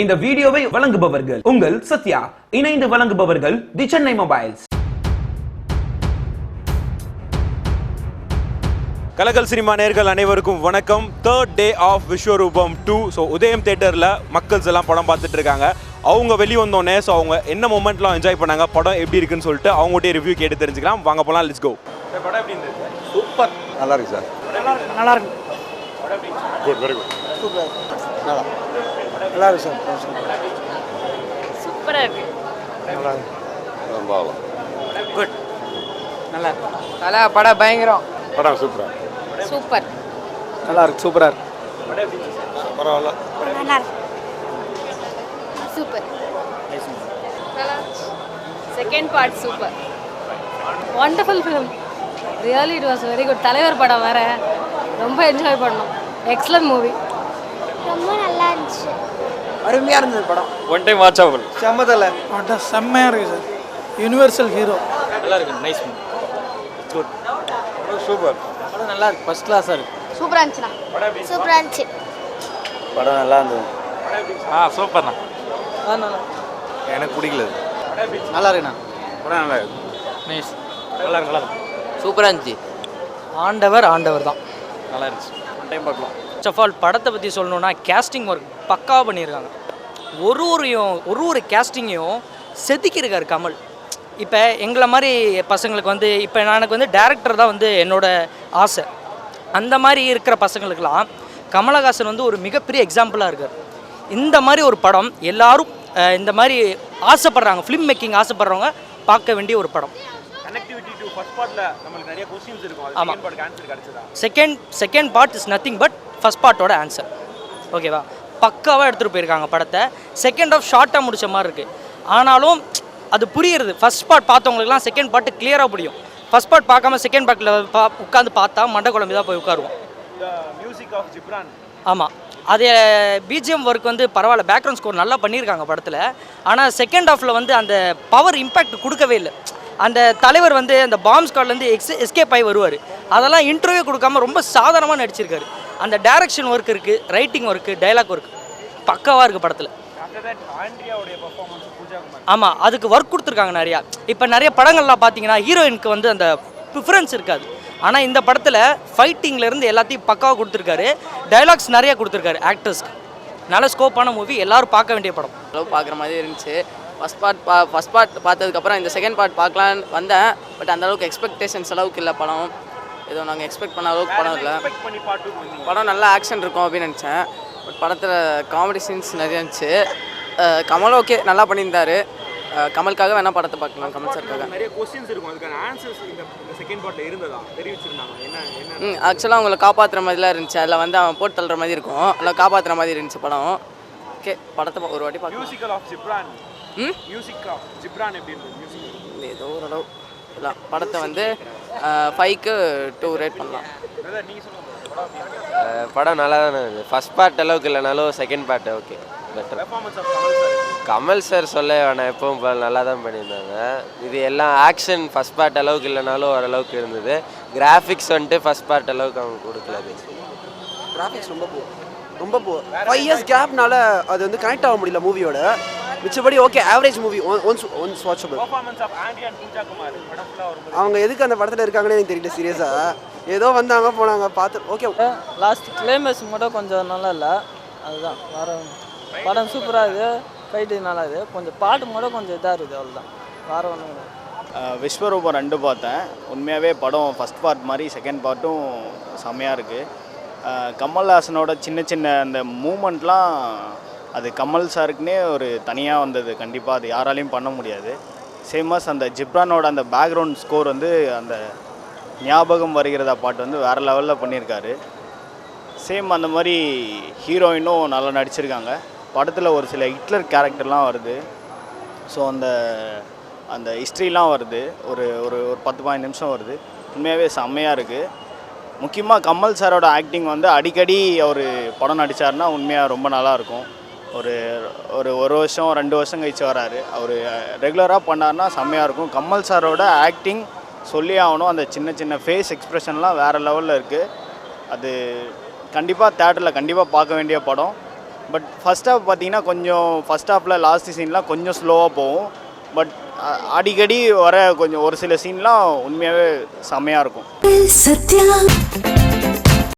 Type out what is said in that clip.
இந்த வீடியோவை வழங்குபவர்கள் உங்கள் சத்யா. இணைந்து வழங்குபவர்கள் தி சென்னை மொபைல்ஸ். கலகல் சினிமா நேர்கள் அனைவருக்கும் வணக்கம். Third day of Vishwaroopam two so Udhayam தேட்டரில் மக்கள்ஸ் எல்லாம் படம் பார்த்துட்டு இருக்காங்க. அவங்க வெளியே வந்தோடனே ஸோ அவங்க என்ன மூமெண்ட்லாம் என்ஜாய் பண்ணாங்க படம் எப்படி இருக்குன்னு சொல்லிட்டு அவங்ககிட்டயே ரிவ்யூ கேட்டு தெரிஞ்சுக்கலாம். வாங்க போகலாம் லெட்ஸ் கோ படம் எப்படி இருந்தது சூப்பர். நல்லா இருக்கு சார். நல்லா இருக்கு குட் வெரி குட் நல்லா. இருக்கு சார் சூப்பரா இருக்கு. ரொம்ப ஆகும் குட் நல்லா இருக்கு. நல்லா படம் பயங்கரம். படம் சூப்பரா சூப்பர். நல்லா இருக்கு சூப்பரா இருக்கு. பரவாயில்ல. நல்லா இருக்கு. Super. Second part super wonderful film really it was very good தலைவர் படம் வேற. ரொம்ப என்ஜாய் பண்ணோம். எக்ஸலன்ட் மூவி ரொம்ப நல்லா இருந்துச்சு. அருமையாக இருந்தது படம். ஒன் டைம் வாட்ச் ஆகும். செம்மதல்ல. படம் செம்மையாக இருக்கு சார். யூனிவர்சல் ஹீரோ சூப்பர் படம் நல்லா இருக்கு ஃபர்ஸ்ட் கிளாஸாக இருக்கு. சூப்பரா இருந்துச்சுண்ணா சூப்பரா இருந்துச்சு. படம் நல்லா இருந்தது. ஆ சூப்பர்ண்ணா நல்லா எனக்கு பிடிக்கல நல்லா இருக்குண்ணா. படம் நல்லா இருக்கு. நைஸ் நல்லா இருக்கு நல்லா இருக்கு. சூப்பராக இருந்துச்சு. ஆண்டவர் ஆண்டவர் தான். நல்லா இருந்துச்சு. ஒன் டைம் பார்க்கலாம். ஃபர்ஸ்ட் ஆஃப் ஆல் படத்தை பற்றி சொல்லணுன்னா கேஸ்டிங் ஒர்க் பக்காவாக பண்ணியிருக்காங்க. ஒரு ஒரையும் ஒரு ஒரு கேஸ்டிங்கையும் செதுக்கியிருக்காரு கமல். இப்போ எங்களை மாதிரி பசங்களுக்கு வந்து இப்போ எனக்கு வந்து டேரக்டர் தான் வந்து என்னோட ஆசை. அந்த மாதிரி இருக்கிற பசங்களுக்கெல்லாம் கமலஹாசன் வந்து ஒரு மிகப்பெரிய எக்ஸாம்பிளாக இருக்கார். இந்த மாதிரி ஒரு படம் எல்லாரும் இந்த மாதிரி ஆசைப்படுறாங்க ஃபிலிம் மேக்கிங் ஆசைப்படுறவங்க பார்க்க வேண்டிய ஒரு படம். ஃபர்ஸ்ட் பார்ட்ல நிறைய இருக்கும். செகண்ட் பார்ட்க்கு ஆன்சர் கிடைச்சதா? Second second part is nothing but first பார்ட்டோட answer ஓகேவா பக்காவாக எடுத்துகிட்டு போயிருக்காங்க படத்தை. செகண்ட் ஆஃப் ஷார்ட்டாக முடிச்ச மாதிரி இருக்குது ஆனாலும் அது புரியுறது. ஃபர்ஸ்ட் பார்ட் பார்த்தவங்களுக்குலாம் செகண்ட் பார்ட் கிளியராக புரியும். ஃபர்ஸ்ட் பார்ட் பார்க்காம செகண்ட் பார்ட்டில் பா உட்காந்து பார்த்தா மண்டை குழம்பு தான் போய் உட்காருவோம். மியூசிக் ஆஃப் ஜிப்ரான் ஆமாம் அது பிஜிஎம் ஒர்க் வந்து பரவாயில்ல. பேக்ரவுண்ட் ஸ்கோர் நல்லா பண்ணியிருக்காங்க படத்தில். ஆனால் செகண்ட் ஹாஃபில் வந்து அந்த பவர் இம்பேக்ட் கொடுக்கவே இல்லை. அந்த தலைவர் வந்து அந்த பாம்ப் ஸ்காட்லேருந்து எக்ஸ் எஸ்கேப் ஆகி வருவார். அதெல்லாம் இன்டர்வியூ கொடுக்காம ரொம்ப சாதாரணமாக நடிச்சிருக்காரு. அந்த டைரக்ஷன் ஒர்க் இருக்குது ரைட்டிங் ஒர்க்கு டைலாக் ஒர்க் பக்காவாக இருக்குது படத்தில். ஆமாம் அதுக்கு ஒர்க் கொடுத்துருக்காங்க நிறையா. இப்போ நிறைய படங்கள்லாம் பார்த்தீங்கன்னா ஹீரோயினுக்கு வந்து அந்த ப்ரிஃபரன்ஸ் இருக்காது. ஆனால் இந்த படத்தில் ஃபைட்டிங்லேருந்து எல்லாத்தையும் பக்காவாக கொடுத்துருக்காரு. டைலாக்ஸ் நிறைய கொடுத்துருக்காரு ஆக்டர்ஸ்க்கு நல்ல ஸ்கோப்பான மூவி எல்லாரும் பார்க்க வேண்டிய படம். அளவு பார்க்குற மாதிரி இருந்துச்சு. ஃபஸ்ட் பார்ட் பா ஃபஸ்ட் பார்ட் பார்த்ததுக்கப்புறம் இந்த செகண்ட் பார்ட் பார்க்கலான்னு வந்தேன். பட் அந்த அளவுக்கு எக்ஸ்பெக்டேஷன்ஸ் அளவுக்கு இல்லை படம். ஏதோ நாங்கள் எக்ஸ்பெக்ட் பண்ண அளவுக்கு படம் இல்லை. படம் நல்லா ஆக்ஷன் இருக்கும் அப்படின்னு நினச்சேன். பட் படத்தில் காமெடி சீன்ஸ் நிறைய இருந்துச்சு. கமல் ஓகே நல்லா பண்ணியிருந்தாரு. கமலுக்காக வேணால் படத்தை பார்க்கலாம் கமல் சாருக்காக நிறைய கொஸ்டின்ஸ் இருக்கும். அதுக்கான ஆன்சர்ஸ் இந்த செகண்ட் பார்ட்ல இருந்ததா? தெரிவிச்சிருந்தாங்க என்ன ஆக்சுவலாக அவங்கள காப்பாற்றுற மாதிரிலாம் இருந்துச்சு. அதில் வந்து அவன் போட்டு தள்ளுற மாதிரி இருக்கும். அதில் காப்பாற்றுற மாதிரி இருந்துச்சு படம். ஓகே படத்தை ஒரு வாட்டி பார்க்கலாம். மியூசிக்கல் ஆஃப் ஜிப்ரான் ம்? மியூசிக் ஆஃப் ஜிப்ரான் எப்படி இருந்தது மியூசிக் ஏதோ ஓரளவு இல்லை படத்தை வந்து ஃபைவ்க்கு டூ ரேட் பண்ணலாம். படம் நல்லா தானே இருந்தது. ஃபர்ஸ்ட் பார்ட் அளவுக்கு இல்லைனாலும் second part okay better performance of Kamal sir Kamal sir சொல்ல வேணாம் எப்பவும் போல நல்லா தான் பண்ணியிருந்தாங்க. இது எல்லாம் ஆக்ஷன் ஃபர்ஸ்ட் பார்ட் அளவுக்கு இல்லைனாலும் ஓரளவுக்கு இருந்தது. கிராஃபிக்ஸ் வந்துட்டு ஃபர்ஸ்ட் பார்ட் அளவுக்கு அவங்க கொடுக்கல கிராஃபிக்ஸ் ரொம்ப ரொம்ப போ ஃபைவ் இயர்ஸ் கேப்னால அது வந்து கனெக்ட் ஆக முடியல மூவியோட மிச்சபடி okay average movie once once watchable அவங்க எதுக்கு அந்த படத்தில் இருக்காங்கன்னு எனக்கு தெரியல சீரியஸாக ஏதோ வந்தாங்க போனாங்க பார்த்து ஓகே லாஸ்ட் கிளைமேக்ஸ் மட்டும் கொஞ்சம் நல்லா இல்லை. அதுதான் வேற படம் சூப்பராக இருக்குது ஃபைட்டு நல்லா இருக்குது கொஞ்சம் பாட்டு மட்டும் கொஞ்சம் இதாக இருக்குது அவ்வளோதான் வேற ஒன்றும் விஸ்வரூபம் ரெண்டு பார்த்தேன். உண்மையாகவே படம் ஃபஸ்ட் பார்ட் மாதிரி செகண்ட் பார்ட்டும் செம்மையாக இருக்குது கமல்ஹாசனோட சின்ன சின்ன அந்த மூமெண்ட்லாம் அது கமல் சாருக்குனே ஒரு தனியாக வந்தது. கண்டிப்பாக அது யாராலையும் பண்ண முடியாது. சேமஸ் அந்த ஜிப்ரானோட அந்த பேக்ரவுண்ட் ஸ்கோர் வந்து அந்த ஞாபகம் வருகிறதா பாட்டு வந்து வேறு லெவலில் பண்ணியிருக்காரு. சேம் அந்த மாதிரி ஹீரோயினும் நல்லா நடிச்சிருக்காங்க. படத்தில் ஒரு சில ஹிட்லர் கேரக்டர்லாம் வருது. ஸோ அந்த அந்த ஹிஸ்ட்ரிலாம் வருது. ஒரு ஒரு ஒரு பத்து பதினஞ்சு நிமிஷம் வருது. உண்மையாகவே செம்மையாக இருக்குது முக்கியமாக கமல் சாரோட ஆக்டிங் வந்து அடிக்கடி அவர் படம் நடித்தார்னா உண்மையாக ரொம்ப நல்லாயிருக்கும். ஒரு ஒரு ஒரு வருஷம் ரெண்டு வருஷம் கழிச்சு வராரு. அவர் ரெகுலராக பண்ணாருன்னா செம்மையாக இருக்கும். கமல் சாரோட ஆக்டிங் சொல்லி ஆகணும். அந்த சின்ன சின்ன ஃபேஸ் எக்ஸ்ப்ரெஷன்லாம் வேறு லெவலில் இருக்குது அது கண்டிப்பாக தேட்டரில் கண்டிப்பாக பார்க்க வேண்டிய படம். பட் ஃபஸ்ட் ஹாஃப் பார்த்தீங்கன்னா கொஞ்சம் ஃபஸ்ட் ஹாஃபில் லாஸ்ட் சீன்லாம் கொஞ்சம் ஸ்லோவாக போகும். பட் அடிக்கடி வர கொஞ்சம் ஒரு சில சீன்லாம் உண்மையாகவே செம்மையாக இருக்கும். சத்யா.